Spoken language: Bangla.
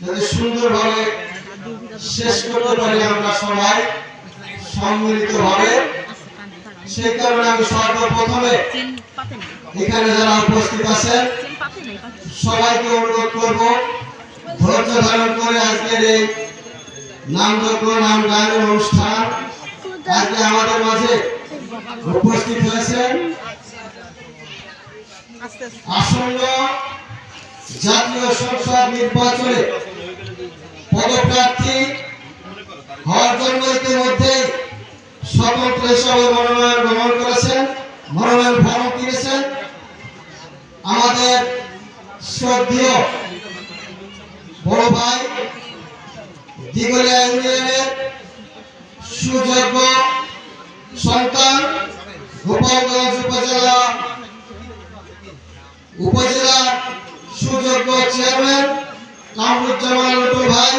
যাতে সুন্দরভাবে শেষ করতে পারি আমরা সবাই সম্মিলিতভাবে সেই কারণে আমি সর্বপ্রথমে এখানে যারা উপস্থিত আছেন, সবাইকে অনুরোধ করব, ধৈর্য ধারণ করে আজকের এই নামযজ্ঞ নাম গানের অনুষ্ঠান আজকে আমাদের মাঝে উপস্থিত হয়েছেন। আসন্ন জাতীয় সংসদ নির্বাচনে পদপ্রার্থী হওয়ার জন্য ইতিমধ্যে স্বতন্ত্র হিসাবে মনোনয়ন গ্রহণ করেছেন, মনোনয়ন ফর্ম কিনেছেন। আমাদের শ্রদ্ধেয় বড় ভাই দিগলিয়া ইউনিয়নের সুযোগ্য সন্তান গোপালগঞ্জ উপজেলা উপজেলার সুযোগ্য চেয়ারম্যান কামরুজ্জামান লুটুল ভাই।